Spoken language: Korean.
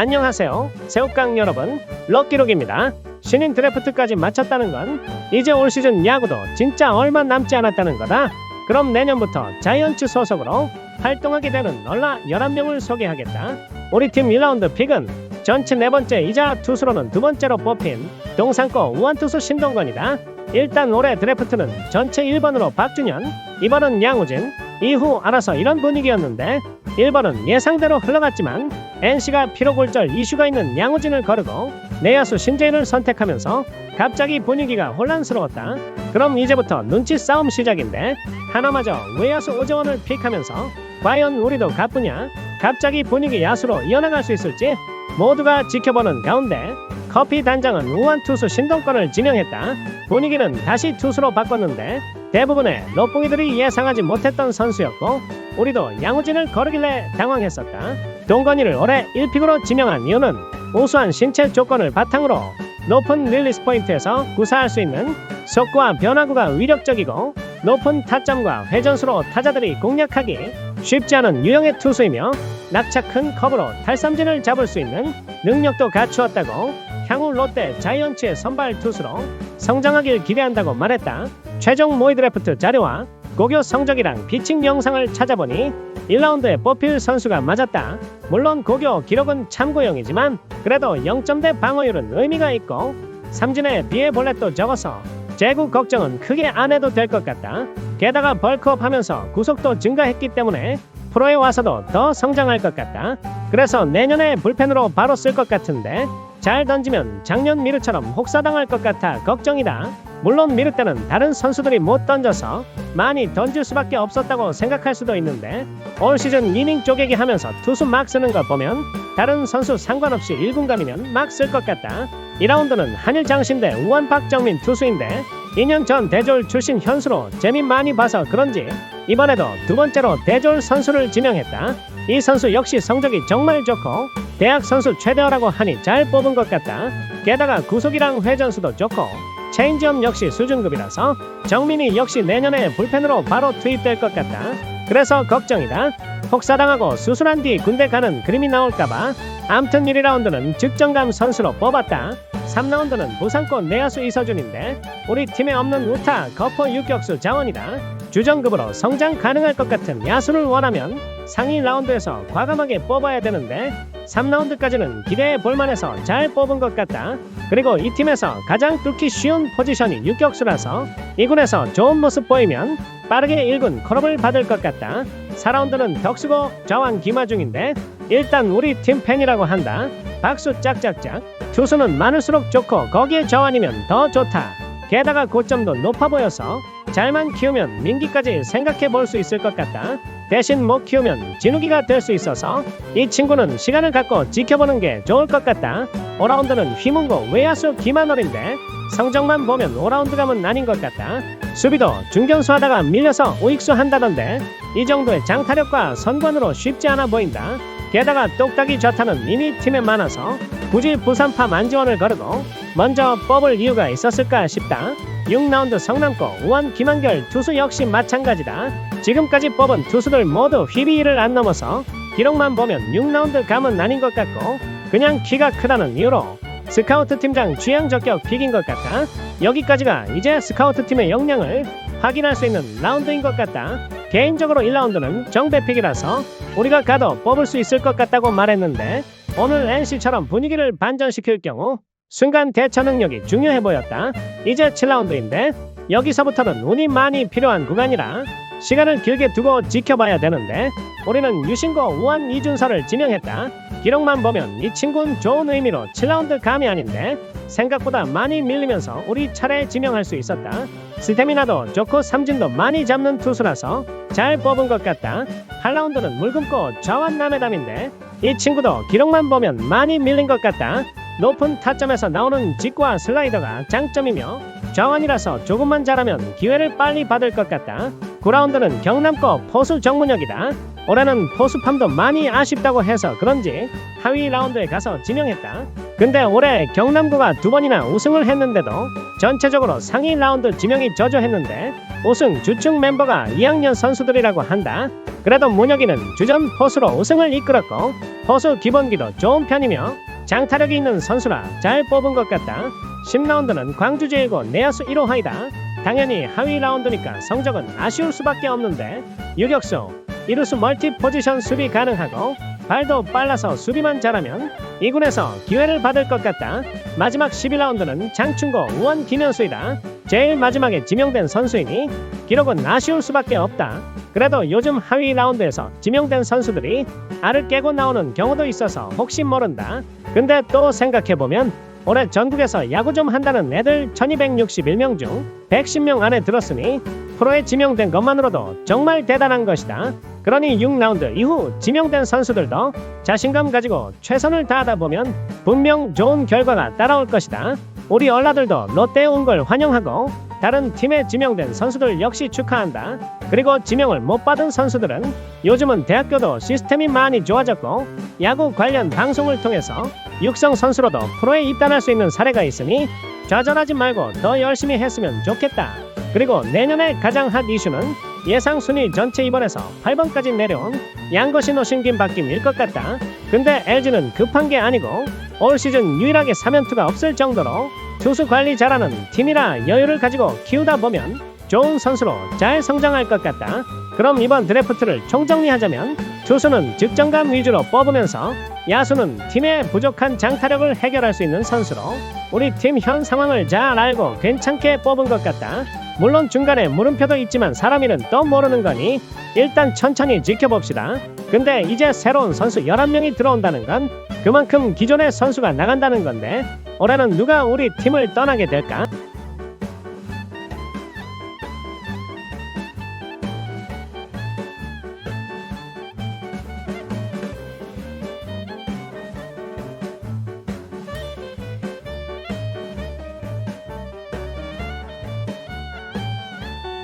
안녕하세요. 새우깡 여러분, 럭키록입니다. 신인 드래프트까지 마쳤다는 건 이제 올 시즌 야구도 진짜 얼마 남지 않았다는 거다. 그럼 내년부터 자이언츠 소속으로 활동하게 되는 얼라 11명을 소개하겠다. 우리 팀 1라운드 픽은 전체 네 번째이자 투수로는 두 번째로 뽑힌 동산고 우완투수 신동건이다. 일단 올해 드래프트는 전체 1번으로 박준현, 2번은 양우진, 이후 알아서 이런 분위기였는데 1번은 예상대로 흘러갔지만 NC가 피로골절 이슈가 있는 양우진을 거르고 내야수 신재인을 선택하면서 갑자기 분위기가 혼란스러웠다. 그럼 이제부터 눈치 싸움 시작인데 하나마저 외야수 오재원을 픽하면서 과연 우리도 가쁘냐? 갑자기 분위기 야수로 이어나갈 수 있을지 모두가 지켜보는 가운데 커피 단장은 우한 투수 신동권을 지명했다. 분위기는 다시 투수로 바꿨는데 대부분의 롯봉이들이 예상하지 못했던 선수였고 우리도 양우진을 거르길래 당황했었다. 동건이를 올해 1픽으로 지명한 이유는 우수한 신체 조건을 바탕으로 높은 릴리스 포인트에서 구사할 수 있는 속구와 변화구가 위력적이고 높은 타점과 회전수로 타자들이 공략하기 쉽지 않은 유형의 투수이며 낙차 큰 컵으로 탈삼진을 잡을 수 있는 능력도 갖추었다고 향후 롯데 자이언츠의 선발 투수로 성장하길 기대한다고 말했다. 최종 모의 드래프트 자료와 고교 성적이랑 피칭 영상을 찾아보니 1라운드에 뽑힐 선수가 맞았다. 물론 고교 기록은 참고용이지만 그래도 0점대 방어율은 의미가 있고 삼진에 비해 볼넷도 적어서 재구 걱정은 크게 안 해도 될 것 같다. 게다가 벌크업 하면서 구속도 증가했기 때문에 프로에 와서도 더 성장할 것 같다. 그래서 내년에 불펜으로 바로 쓸 것 같은데 잘 던지면 작년 미르처럼 혹사당할 것 같아 걱정이다. 물론 미르 때는 다른 선수들이 못 던져서 많이 던질 수밖에 없었다고 생각할 수도 있는데 올 시즌 이닝 쪼개기 하면서 투수 막 쓰는 거 보면 다른 선수 상관없이 1군감이면 막 쓸 것 같다. 2라운드는 한일 장신 대 우한 박정민 투수인데 2년 전 대졸 출신 현수로 재미 많이 봐서 그런지 이번에도 두 번째로 대졸 선수를 지명했다. 이 선수 역시 성적이 정말 좋고 대학 선수 최대어라고 하니 잘 뽑은 것 같다. 게다가 구속이랑 회전수도 좋고 체인지업 역시 수준급이라서 정민이 역시 내년에 불펜으로 바로 투입될 것 같다. 그래서 걱정이다. 혹사당하고 수술한 뒤 군대 가는 그림이 나올까봐 암튼 1라운드는 즉정감 선수로 뽑았다. 3라운드는 부상권 내야수 이서준인데 우리 팀에 없는 우타 거포 유격수 자원이다. 주전급으로 성장 가능할 것 같은 야수를 원하면 상위 라운드에서 과감하게 뽑아야 되는데 3라운드까지는 기대해 볼만해서 잘 뽑은 것 같다. 그리고 이 팀에서 가장 뚫기 쉬운 포지션이 유격수라서 2군에서 좋은 모습 보이면 빠르게 1군 콜업을 받을 것 같다. 4라운드는 덕수고 저완 김하중인데 일단 우리 팀 팬이라고 한다. 박수 짝짝짝. 투수는 많을수록 좋고 거기에 저완이면 더 좋다. 게다가 고점도 높아 보여서 잘만 키우면 민기까지 생각해 볼 수 있을 것 같다. 대신 못 키우면 진우기가 될 수 있어서 이 친구는 시간을 갖고 지켜보는 게 좋을 것 같다. 5라운드는 휘문고 외야수 김한월인데 성적만 보면 5라운드 감은 아닌 것 같다. 수비도 중견수 하다가 밀려서 우익수 한다던데 이 정도의 장타력과 선관으로 쉽지 않아 보인다. 게다가 똑딱이 좌타는 이미 팀에 많아서 굳이 부산파 만지원을 거르고 먼저 뽑을 이유가 있었을까 싶다. 6라운드 성남고 우한 김한결 투수 역시 마찬가지다. 지금까지 뽑은 투수들 모두 휘비일을 안 넘어서 기록만 보면 6라운드 감은 아닌 것 같고 그냥 키가 크다는 이유로 스카우트 팀장 취향 저격 픽인 것 같다. 여기까지가 이제 스카우트 팀의 역량을 확인할 수 있는 라운드인 것 같다. 개인적으로 1라운드는 정배 픽이라서 우리가 가도 뽑을 수 있을 것 같다고 말했는데 오늘 NC처럼 분위기를 반전시킬 경우 순간 대처 능력이 중요해 보였다. 이제 7라운드인데 여기서부터는 운이 많이 필요한 구간이라 시간을 길게 두고 지켜봐야 되는데 우리는 유신고 우한 이준서를 지명했다. 기록만 보면 이 친구는 좋은 의미로 7라운드 감이 아닌데 생각보다 많이 밀리면서 우리 차례 지명할 수 있었다. 스태미나도 좋고 삼진도 많이 잡는 투수라서 잘 뽑은 것 같다. 8라운드는 물금고 좌완 남해담인데 이 친구도 기록만 보면 많이 밀린 것 같다. 높은 타점에서 나오는 직과 슬라이더가 장점이며 좌완이라서 조금만 잘하면 기회를 빨리 받을 것 같다. 9라운드는 경남고 포수 정문혁이다. 올해는 포수팜도 많이 아쉽다고 해서 그런지 하위 라운드에 가서 지명했다. 근데 올해 경남구가 두 번이나 우승을 했는데도 전체적으로 상위 라운드 지명이 저조했는데 우승 주축 멤버가 2학년 선수들이라고 한다. 그래도 문혁이는 주전 포수로 우승을 이끌었고 포수 기본기도 좋은 편이며 장타력이 있는 선수라 잘 뽑은 것 같다. 10라운드는 광주 제이고 내야수 1호하이다. 당연히 하위 라운드니까 성적은 아쉬울 수밖에 없는데 유격수, 이루수 멀티 포지션 수비 가능하고 발도 빨라서 수비만 잘하면 2군에서 기회를 받을 것 같다. 마지막 12라운드는 장충고 우원 김현수이다. 제일 마지막에 지명된 선수이니 기록은 아쉬울 수밖에 없다. 그래도 요즘 하위 라운드에서 지명된 선수들이 알을 깨고 나오는 경우도 있어서 혹시 모른다. 근데 또 생각해보면 올해 전국에서 야구 좀 한다는 애들 1261명 중 110명 안에 들었으니 프로에 지명된 것만으로도 정말 대단한 것이다. 그러니 6라운드 이후 지명된 선수들도 자신감 가지고 최선을 다하다 보면 분명 좋은 결과가 따라올 것이다. 우리 얼라들도 롯데에 온 걸 환영하고 다른 팀에 지명된 선수들 역시 축하한다. 그리고 지명을 못 받은 선수들은 요즘은 대학교도 시스템이 많이 좋아졌고 야구 관련 방송을 통해서 육성 선수로도 프로에 입단할 수 있는 사례가 있으니 좌절하지 말고 더 열심히 했으면 좋겠다. 그리고 내년에 가장 핫 이슈는 예상 순위 전체 2번에서 8번까지 내려온 양거시 노신 김박김일 것 같다. 근데 LG는 급한 게 아니고 올 시즌 유일하게 3연투가 없을 정도로 투수 관리 잘하는 팀이라 여유를 가지고 키우다 보면 좋은 선수로 잘 성장할 것 같다. 그럼 이번 드래프트를 총정리하자면 투수는 득점감 위주로 뽑으면서 야수는 팀의 부족한 장타력을 해결할 수 있는 선수로 우리 팀 현 상황을 잘 알고 괜찮게 뽑은 것 같다. 물론 중간에 물음표도 있지만 사람 일은 또 모르는 거니 일단 천천히 지켜봅시다. 근데 이제 새로운 선수 11명이 들어온다는 건 그만큼 기존의 선수가 나간다는 건데 올해는 누가 우리 팀을 떠나게 될까?